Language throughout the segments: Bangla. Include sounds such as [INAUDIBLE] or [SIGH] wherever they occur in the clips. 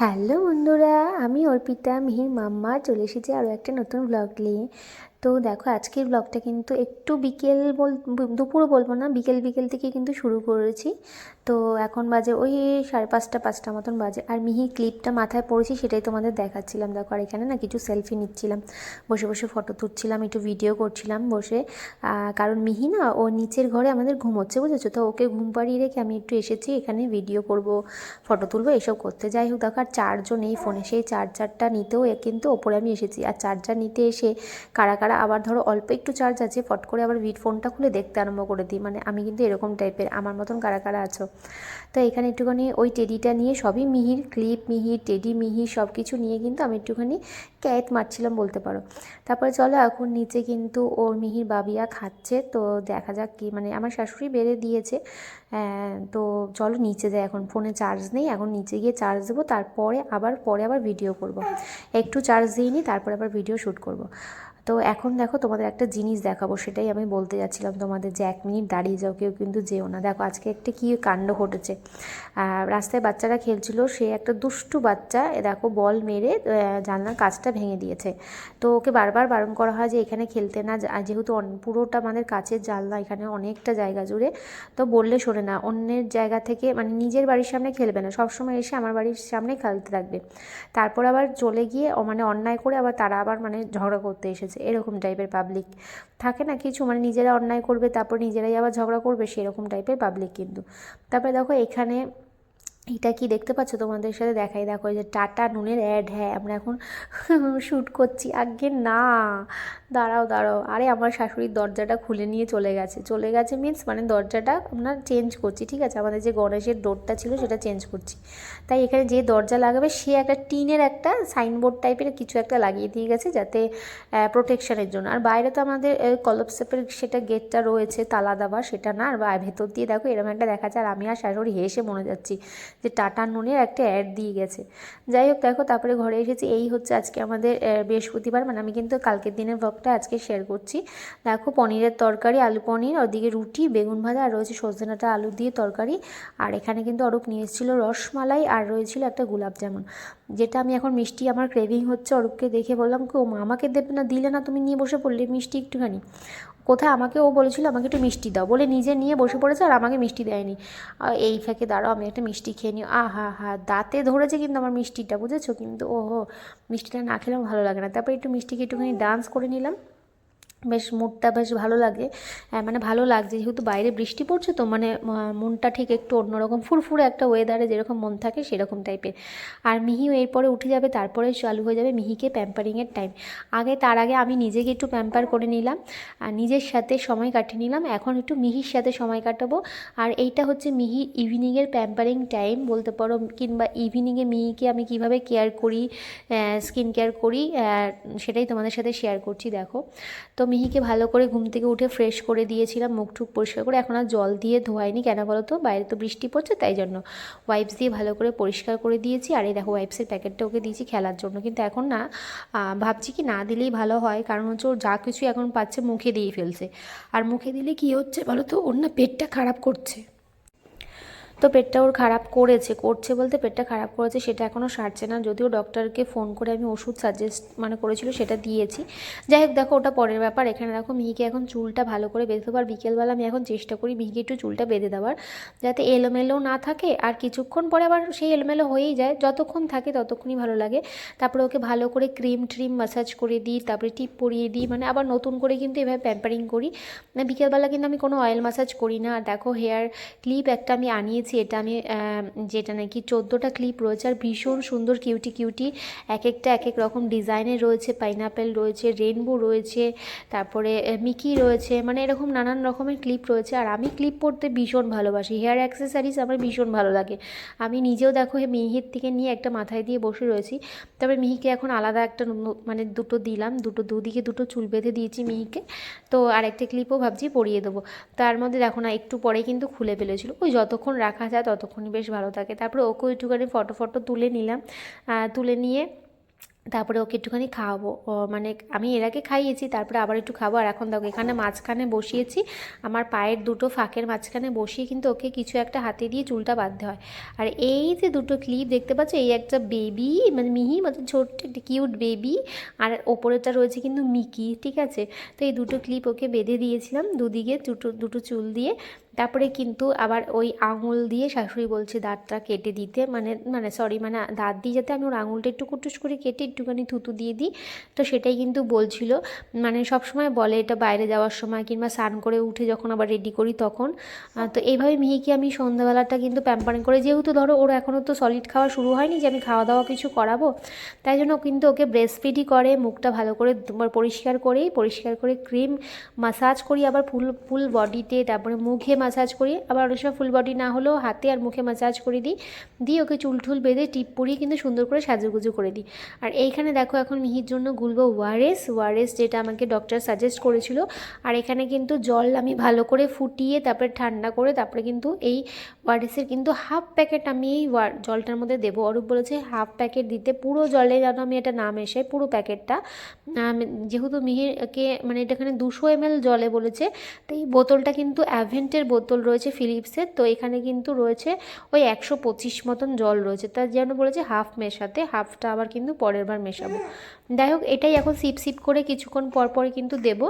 হ্যালো বন্ধুরা, আমি অর্পিতা মিহির মাম্মা, চলে এসেছি আরও একটা নতুন ব্লগ নিয়ে। তো দেখো, আজকের ব্লগটা কিন্তু একটু বিকেল বল দুপুরও বলব না, বিকেল বিকেল থেকে কিন্তু শুরু করেছি। তো এখন বাজে ওই সাড়ে পাঁচটা পাঁচটা মতন বাজে। আর মিহি ক্লিপটা মাথায় পড়েছি সেটাই তোমাদের দেখাচ্ছিলাম। দেখো, আর এখানে না কিছু সেলফি নিচ্ছিলাম। বসে বসে ফটো তুলছিলাম, একটু ভিডিও করছিলাম বসে। কারণ মিহি না, ও নিচের ঘরে আমাদের ঘুমোচ্ছে, বুঝেছ? তো ওকে ঘুম পাড়িয়ে রেখে আমি একটু এসেছি, এখানে ভিডিও করব ফটো তুলবো, এসব করতে। যাই হোক, দেখো, আর চার্জও নেই ফোনে সেই চার্জারটা নিতেও কিন্তু ওপরে আমি এসেছি। আর চার্জার নিতে এসে কারা কারা, আবার ধরো অল্প একটু চার্জ আছে, ফট করে আবার ফোনটা খুলে দেখতে আরম্ভ করে দিই। মানে আমি কিন্তু এরকম টাইপের আমার মতন কারা কারা আছো? তো এখানে একটুখানি ওই টেডিটা নিয়ে সবই মিহির ক্লিপ মিহির টেডি মিহির সব কিছু নিয়ে কিন্তু আমি একটুখানি ক্যাট মারছিলাম বলতে পারো তারপরে চলো এখন নিচে কিন্তু ওর মিহির বাবিয়া খাচ্ছে, তো দেখা যাক কি মানে আমার শাশুড়ি বেড়ে দিয়েছে তো চলো নিচে যাই এখন, ফোনে চার্জ নেই, এখন নিচে গিয়ে চার্জ দেবো, তারপরে আবার, পরে আবার ভিডিও করব। একটু চার্জ দিইনি, তারপরে আবার ভিডিও শ্যুট করব। তো এখন দেখো তোমাদের একটা জিনিস দেখাবো, সেটাই আমি বলতে যাচ্ছিলাম তোমাদের যে এক মিনিট দাঁড়িয়ে যাও, কেউ কিন্তু যেও না। দেখো আজকে একটা কী কাণ্ড ঘটেছে। রাস্তায় বাচ্চারা খেলছিল, সে একটা দুষ্টু বাচ্চা দেখো বল মেরে জানলার কাজটা ভেঙে দিয়েছে। তো ওকে বারবার বারণ করা হয় যে এখানে খেলতে না যেহেতু পুরোটা আমাদের কাছের জানলা, এখানে অনেকটা জায়গা জুড়ে, তো বললে শোনে না, অন্যের জায়গা থেকে মানে নিজের বাড়ির সামনে খেলবে না, সবসময় এসে আমার বাড়ির সামনে খেলতে থাকবে। তারপর আবার চলে গিয়ে মানে অন্যায় করে আবার তারা আবার মানে ঝগড়া করতে এসেছে। এরকম টাইপের পাবলিক থাকে না, কিছু মানে নিজেরা অন্যায় করবে, তারপর নিজেরাই আবার ঝগড়া করবে, সেরকম টাইপের পাবলিক কিন্তু। তারপরে দেখো এখানে এটা কি দেখতে পাচ্ছ? তোমাদের সাথে দেখাই। দেখো যে টাটা নুনের অ্যাড হ্যাঁ আমরা এখন [LAUGHS] শ্যুট করছি। আগে না। দাঁড়াও দাঁড়াও। আরে, আমার শাশুড়ির দরজাটা খুলে নিয়ে চলে গেছে। চলে গেছে মিন্স মানে দরজাটা আমরা চেঞ্জ করছি, ঠিক আছে? আমাদের যে গণেশের ডোরটা ছিল, সেটা চেঞ্জ করছি। তাই এখানে যে দরজা লাগাবে, সে একটা টিনের একটা সাইনবোর্ড টাইপের কিছু একটা লাগিয়ে দিয়ে গেছে যাতে প্রোটেকশনের জন্য। আর বাইরে তো আমাদের কলপসেপের সেটা গেটটা রয়েছে, তালা দেওয়া, সেটা না। আর ভেতর দিয়ে দেখো, এরকম একটা দেখা যায় আর আমি আর শাশুড়ি হেসে মনে যাচ্ছি। যে টাটা নুনের একটা অ্যাড দিয়ে গেছে। যাই হোক, দেখো, তারপরে ঘরে এসেছি। এই হচ্ছে আজকে আমাদের বৃহস্পতিবার। মানে আমি কিন্তু কালকের দিনের ব্লগটা আজকে শেয়ার করছি। দেখো, পনিরের তরকারি, আলু পনির, ওদিকে রুটি, বেগুন ভাজা, আর রয়েছে সজনে ডাঁটা, আলু দিয়ে তরকারি। আর এখানে কিন্তু অরূপ নিয়ে এসেছিল রসমালাই, আর রয়েছিল একটা গোলাপ জামুন। যেটা আমি এখন মিষ্টি, আমার ক্রেভিং হচ্ছে। অরূপকে দেখে বললাম, কি ও মা আমাকে দেবে না, দিলে না, তুমি নিয়ে বসে পড়লে মিষ্টি একটুখানি। কোথায় আমাকে ও বলেছিল, আমাকে একটু মিষ্টি দাও। বলে নিজে নিয়ে বসে পড়েছে আর আমাকে মিষ্টি দেয়নি। এই ফাঁকে দাঁড়াও, আমি একটা মিষ্টি খেয়ে নিই। আহা হা, দাঁতে ধরেছে কিন্তু আমার মিষ্টিটা, বুঝেছ? কিন্তু ওহো, মিষ্টিটা না খেলেও ভালো লাগে না। তারপরে একটু মিষ্টিকে একটুখানি ডান্স করে নিলাম। বেশ মুডটা বেশ ভালো লাগে। মানে ভালো লাগছে, যেহেতু বাইরে বৃষ্টি পড়ছে তো মানে মনটা ঠিক একটু অন্যরকম ফুরফুরে একটা ওয়েদারে যেরকম মন থাকে সেরকম টাইপের আর মিহিও এরপরে উঠে যাবে, তারপরে চালু হয়ে যাবে মিহিকে প্যাম্পারিংয়ের টাইম আগে, তার আগে আমি নিজেকে একটু প্যাম্পার করে নিলাম, আর নিজের সাথে সময় কাটিয়ে নিলাম। এখন একটু মিহির সাথে সময় কাটাবো। আর এইটা হচ্ছে মিহির ইভিনিংয়ের প্যাম্পারিং টাইম বলতে পারো, কিংবা ইভিনিংয়ে মিহিকে আমি কীভাবে কেয়ার করি স্কিন কেয়ার করি সেটাই তোমাদের সাথে শেয়ার করছি, দেখো। তো মিহিকে ভালো করে ঘুম থেকে উঠে ফ্রেশ করে দিয়েছিলাম, মুখ টুক পরিষ্কার করে। এখন আর জল দিয়ে ধোয়াইনি, কেন বলো তো বাইরে তো বৃষ্টি পড়ছে, তাই জন্য। ওয়াইপস দিয়ে ভালো করে পরিষ্কার করে দিয়েছি। আর এই দেখো ওয়াইপসের প্যাকেটটা ওকে দিয়েছি খেলার জন্য। কিন্তু এখন না ভাবছি কি না দিলেই ভালো হয়। কারণ হচ্ছে ওর যা কিছু এখন পাচ্ছে মুখে দিয়ে ফেলছে। আর মুখে দিলে কি হচ্ছে বলো তো ওর না পেটটা খারাপ করছে। তো পেটটা ওর খারাপ করেছে, করছে বলতে পেটটা খারাপ করেছে সেটা এখনও সারছে না। যদিও ডক্টরকে ফোন করে আমি ওষুধ সাজেস্ট মানে করেছিল সেটা দিয়েছি। যাই হোক, দেখো ওটা পরের ব্যাপার। এখানে দেখো মিহিকে এখন চুলটা ভালো করে বেঁধে দেবো। আর বিকেলবেলা আমি এখন চেষ্টা করি মিহিকে একটু চুলটা বেঁধে দেওয়ার, যাতে এলোমেলো না থাকে। আর কিছুক্ষণ পরে আবার সেই এলোমেলো হয়েই যায়। যতক্ষণ থাকে ততক্ষণই ভালো লাগে। তারপরে ওকে ভালো করে ক্রিম ট্রিম মাসাজ করে দিই, তারপরে টিপ পরিয়ে দিই। মানে আবার নতুন করে কিন্তু এভাবে প্যাম্পারিং করি। মানে বিকেলবেলা কিন্তু আমি কোনো অয়েল মাসাজ করি না। আর দেখো হেয়ার ক্লিপ একটা আমি আনিয়েছি এটা আমি যেটা নাকি চোদ্দোটা ক্লিপ রয়েছে আর ভীষণ সুন্দর কিউটি কিউটি এক একটা এক এক রকম ডিজাইনের রয়েছে পাইনাপেল রয়েছে রেনবো রয়েছে, তারপরে মিকি রয়েছে মানে এরকম নানান রকমের ক্লিপ রয়েছে। আর আমি ক্লিপ পরতে ভীষণ ভালোবাসি হেয়ার অ্যাক্সেসারিজ আমার ভীষণ ভালো লাগে। আমি নিজেও দেখো মিহির থেকে নিয়ে একটা মাথায় দিয়ে বসে রয়েছি। তারপরে মিহিকে এখন আলাদা একটা মানে দুটো দিলাম, দুটো দুদিকে দুটো চুল বেঁধে দিয়েছি মিহিকে। তো আর একটা ক্লিপও ভাবছি পরিয়ে দেবো। তার মধ্যে দেখো না, একটু পরে কিন্তু খুলে ফেলেছিল। ওই যতক্ষণ রাখা যায়, ততক্ষণই বেশ ভালো থাকে। তারপরে ওকেও একটুখানি ফটো ফটো তুলে নিলাম। তুলে নিয়ে তারপরে ওকে একটুখানি খাওয়াবো। মানে আমি এর আগে খাইয়েছি, তারপরে আবার একটু খাব। আর এখন দেখো, এখানে মাঝখানে বসিয়েছি। আমার পায়ের দুটো ফাঁকের মাঝখানে বসিয়ে কিন্তু ওকে কিছু একটা হাতে দিয়ে চুলটা বাঁধতে হয়। আর এই যে দুটো ক্লিপ দেখতে পাচ্ছ, এই একটা বেবি মানে মিহি মানে ছোট্ট একটা কিউট বেবি। আর ওপরেটা রয়েছে কিন্তু মিকি, ঠিক আছে? তো এই দুটো ক্লিপ ওকে বেঁধে দিয়েছিলাম। দুদিকে দুটো দুটো চুল দিয়ে। তারপরে কিন্তু আবার ওই আঙুল দিয়ে শাশুড়ি বলছে দাঁতটা কেটে দিতে। মানে মানে সরি মানে দাঁত দিয়ে যাতে আমি ওর আঙুলটা একটু কুটুস করে কেটে একটুখানি থুতু দিয়ে দিই। তো সেটাই কিন্তু বলছিল। মানে সব সময় বলে এটা বাইরে যাওয়ার সময় কিংবা স্নান করে উঠে যখন আবার রেডি করি তখন। তো এইভাবে মিহিকে আমি সন্ধ্যাবেলাটা কিন্তু প্যাম্পারিং করে। যেহেতু ধরো ওর এখনও তো সলিড খাওয়া শুরু হয়নি যে আমি খাওয়া দাওয়া কিছু করাবো, তাই জন্য কিন্তু ওকে ব্রেস্ট ফিডই করে, মুখটা ভালো করে পরিষ্কার করেই পরিষ্কার করে ক্রিম মাসাজ করি, আবার ফুল ফুল বডিতে তারপরে মুখে মাসাজ করি আবার অনেক সময় ফুল বডি না হলেও হাতে আর মুখে মাসাজ করে দিই। দিয়ে ওকে চুল টুল বেঁধে টিপ পরিয়ে কিন্তু সুন্দর করে সাজুগুজু করে দিই। আর এইখানে দেখো এখন মিহির জন্য গুলবো ওয়ারেস। ওয়ারেস যেটা আমাকে ডক্টর সাজেস্ট করেছিল। আর এখানে কিন্তু জল আমি ভালো করে ফুটিয়ে, তারপরে ঠান্ডা করে, তারপরে কিন্তু এই ওয়ারেসের কিন্তু হাফ প্যাকেট আমি এই জলটার মধ্যে দেবো। অরূপ বলেছে হাফ প্যাকেট দিতে, পুরো জলে যেন আমি এটা না মেশাই, পুরো প্যাকেটটা যেহেতু মিহিরকে মানে এটা এখানে দুশো এমএল জলে বলেছে তো এই বোতলটা কিন্তু অ্যাভেন্টের বোতল রয়েছে ফিলিপসের তো এখানে কিন্তু রয়েছে ওই একশো পঁচিশ মতন জল রয়েছে। তার যেন বলেছে হাফ মেশাতে হাফটা আবার কিন্তু পরের বার মেশাবো। যাই হোক, এটাই এখন সিপ সিপ করে কিছুক্ষণ পর পর কিন্তু দেবো।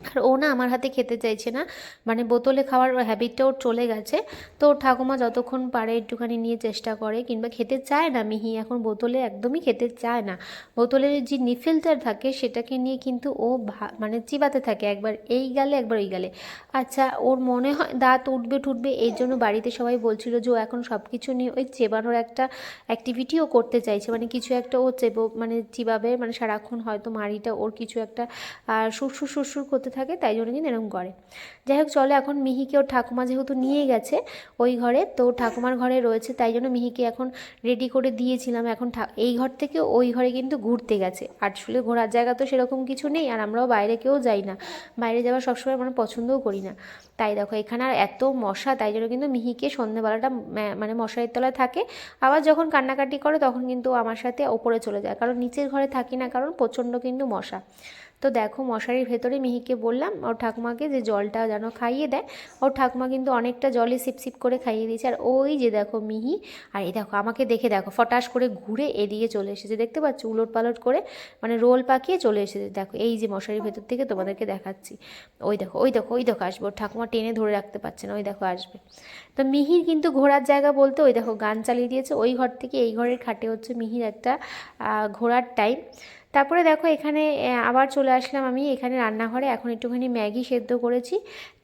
আর ও না আমার হাতে খেতে চাইছে না। মানে বোতলে খাওয়ার হ্যাবিটটা ওর চলে গেছে। তো ওর ঠাকুমা যতক্ষণ পারে একটুখানি নিয়ে চেষ্টা করে, কিংবা খেতে চায় না মিহি, এখন বোতলে একদমই খেতে চায় না। বোতলের যে নিফিল্টার থাকে, সেটাকে নিয়ে কিন্তু ও মানে চিবাতে থাকে, একবার এই গেলে, একবার ওই গেলে। আচ্ছা ওর মনে হয় দাঁত উঠবে টুটবে এই জন্য বাড়িতে সবাই বলছিল যে ও এখন সব কিছু নিয়ে ওই চেবানোর একটা অ্যাক্টিভিটিও করতে চাইছে। মানে কিছু একটা ও চেবো মানে চিবাবে মানে সারাক্ষণ হয়তো মাড়িটা ওর কিছু একটা সুরসুর সুরসুর করতে থাকে, তাই জন্য কিন্তু এরকম করে। যাই হোক চলে এখন মিহিকে ওর ঠাকুমা যেহেতু নিয়ে গেছে ওই ঘরে, তো ঠাকুমার ঘরে রয়েছে, তাই জন্য মিহিকে এখন রেডি করে দিয়েছিলাম। এখন এই ঘর থেকে ওই ঘরে কিন্তু ঘুরতে গেছে। আসলে ঘোরার জায়গা তো সেরকম কিছু নেই, আর আমরাও বাইরে কেউ যাই না। বাইরে যাওয়া সবসময় মানে পছন্দও করি না। তাই দেখো, এখানে আর এত মশা, তাই জন্য কিন্তু মিহিকে সন্ধ্যেবেলাটা মানে মশারির তলায় থাকে। আবার যখন কান্নাকাটি করে, তখন কিন্তু আমার সাথে ওপরে চলে যায়। কারণ নিচের ঘরে থাকি না, কারণ প্রচণ্ড কিন্তু মশা। তো দেখো মশারির ভেতরে মিহিকে বললাম, ওর ঠাকুমাকে যে জলটা যেন খাইয়ে দেয়, ওর ঠাকুমা কিন্তু অনেকটা জলে সিপ সিপ করে খাইয়ে দিয়েছে। আর ওই যে দেখো মিহি, আর এই দেখো আমাকে দেখে দেখো, ফটাস করে ঘুরে এদিকে চলে এসেছে। দেখতে পাচ্ছ? উলট পালট করে মানে রোল পাকিয়ে চলে এসেছে। দেখো এই যে মশারির ভেতর থেকে তোমাদেরকে দেখাচ্ছি। ওই দেখো ওই দেখো ওই দেখো আসবে। ওর ঠাকুমা টেনে ধরে রাখতে পারছে না, ওই দেখো আসবে। তো মিহির কিন্তু ঘোরার জায়গা বলতে ওই দেখো গান চালিয়ে দিয়েছে। ওই ঘর থেকে এই ঘরের খাটে হচ্ছে মিহির একটা ঘোরার টাইম তারপরে দেখো এখানে আবার চলে আসলাম আমি এখানে রান্নাঘরে। এখন একটুখানি ম্যাগি সেদ্ধ করেছি।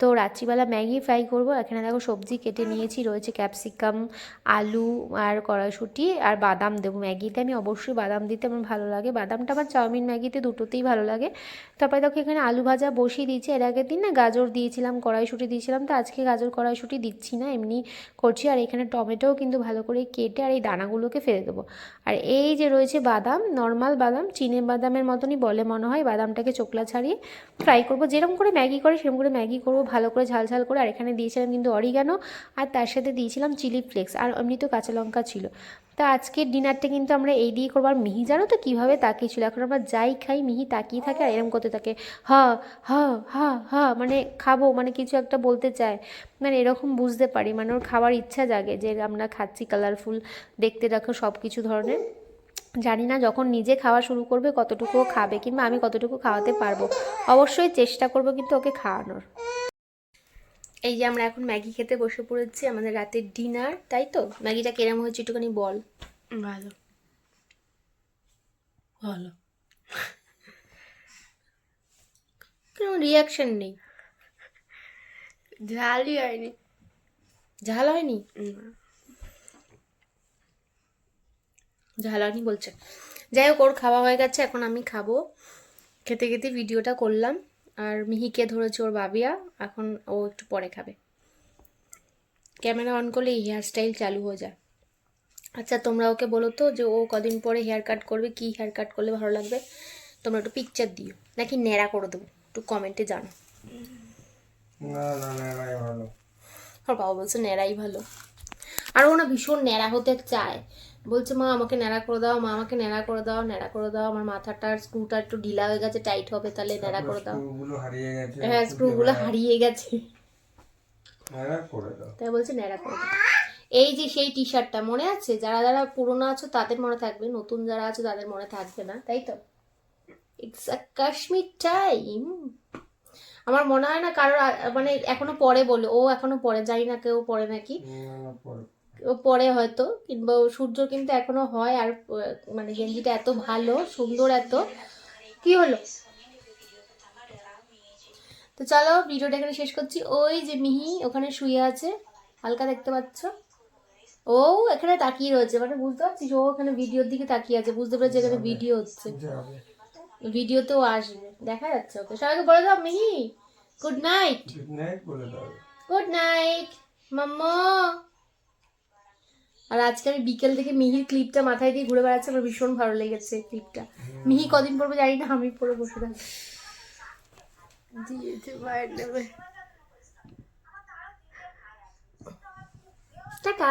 তো রাত্রিবেলা ম্যাগি ফ্রাই করব। এখানে দেখো সবজি কেটে নিয়েছি, রয়েছে ক্যাপসিকাম, আলু আর কড়াইশুঁটি আর বাদাম দেবো। ম্যাগিতে আমি অবশ্যই বাদাম দিতে আমার ভালো লাগে। বাদামটা আমার চাউমিন ম্যাগিতে দুটোতেই ভালো লাগে। তারপরে দেখো এখানে আলু ভাজা বসিয়ে দিয়েছি। এর আগের দিন না গাজর দিয়েছিলাম, কড়াইশুঁটি দিয়েছিলাম। তো আজকে গাজর, কড়াইশুঁটি দিচ্ছি না, এমনি করছি। আর এখানে টমেটোও কিন্তু ভালো করে কেটে আর এই দানাগুলোকে ফেলে দেবো। আর এই যে রয়েছে বাদাম, নর্মাল বাদাম, চিনে বাদামের মতনই বলে মনে হয়। বাদামটাকে চোকলা ছাড়িয়ে ফ্রাই করব। যেরকম করে ম্যাগি করে, সেরকম করে ম্যাগি করব। ভালো করে ঝাল ঝাল করে। আর এখানে দিয়েছিলাম কিন্তু অরিগানো আর তার সাথে দিয়েছিলাম চিলি ফ্লেক্স আর এমনি তো কাঁচা লঙ্কা ছিল। তো আজকের ডিনারটা কিন্তু আমরা এই দিয়ে করব। আর মিহি জানো তো কীভাবে তাকিয়েছিল এখন আমরা যাই খাই, মিহি তাকিয়ে থাকে আর এরম করতে থাকে। হ হ হ হ মানে খাব মানে কিছু একটা বলতে চায়। মানে এরকম বুঝতে পারি। মানে ওর খাওয়ার ইচ্ছা জাগে যে আমরা খাচ্ছি কালারফুল দেখতে দেখো সব কিছু ধরনের। জানি না যখন নিজে খাওয়া শুরু করবে কতটুকু খাবে কিংবা আমি কতটুকু খাওয়াতে পারব। অবশ্যই চেষ্টা করব কিন্তু ওকে খাওয়ানোর। এই যে আমরা এখন ম্যাগি খেতে বসে পড়েছি আমাদের রাতের ডিনার তাই তো? ম্যাগিটা কেরাম হয়েছে একটুখানি বল। ভালো। ভালো। কোনো রিয়াকশন নেই। ঝালই হয়নি। ঝাল হয়নি? উম, ঝাল হয়নি বলছে। যাই হোক ওর খাওয়া হয়ে গেছে এখন আমি খাব। খেতে খেতে ভিডিওটা করলাম। আর মিহিকে ধরেছে ওর বাবিয়া এখন ও একটু পরে খাবে। ক্যামেরা অন করলে হেয়ার স্টাইল চালু হয়ে যায়। আচ্ছা তোমরা ওকে বলো তো যে ও কদিন পরে হেয়ার কাট করবে কি হেয়ার কাট করলে ভালো লাগবে? তোমরা একটু পিকচার দিও। নাকি ন্যাড়া করে দেবো একটু কমেন্টে জানো। ওর বাবা বলছে ন্যাড়াই ভালো। আর ও না ভীষণ ন্যাড়া হতে চায়। বলছে মা আমাকে ন্যাড়া করে দাও মা আমাকে ন্যাড়া করে দাও ন্যাড়া করে দাও আমার মাথাটা স্ক্রুটা একটু ঢিলা হয়ে গেছে টাইট হবে তাহলে ন্যাড়া করে দাও। হ্যাঁ স্ক্রুগুলো হারিয়ে গেছে। দাও। তাই বলছে ন্যাড়া করে দাও। এই যে সেই টি শার্টটা মনে আছে? যারা যারা পুরনো আছো তাদের মনে থাকবে নতুন যারা আছো তাদের মনে থাকবে না তাই তো? ইটস আ কাশ্মীর টাইম আমার মনে হয় না কারোর মানে এখনও পরে বলে ও এখনও পরে জানি না কেউ পরে নাকি? পরে। হয়তো কিংবা সূর্য কিন্তু এখনও হয় আর মানে গেঞ্জিটা এত ভালো সুন্দর এত। কি হলো? তো চলো ভিডিওটা এখানে শেষ করছি। ওই যে মিহি ওখানে শুয়ে আছে হালকা দেখতে পাচ্ছ। ও এখানে তাকিয়ে রয়েছে মানে বুঝতে পারছিস ও ওখানে ভিডিওর দিকে তাকিয়ে আছে বুঝতে পেরেছি এখানে ভিডিও হচ্ছে। ভিডিওতেও আসবে দেখা যাচ্ছে ওকে। সবাইকে বলে দাও Mihi good night good night good night মাম্মা। আর আজকে আমি বিকেল থেকে মিহির ক্লিপটা মাথায় দিয়ে ঘুরে বেড়াচ্ছি, আমার ভীষণ ভালো লেগেছে ক্লিপটা। মিহি কদিন পরবে জানি না, আমি পরে বসে থাকি। দিয়েছে টাটা।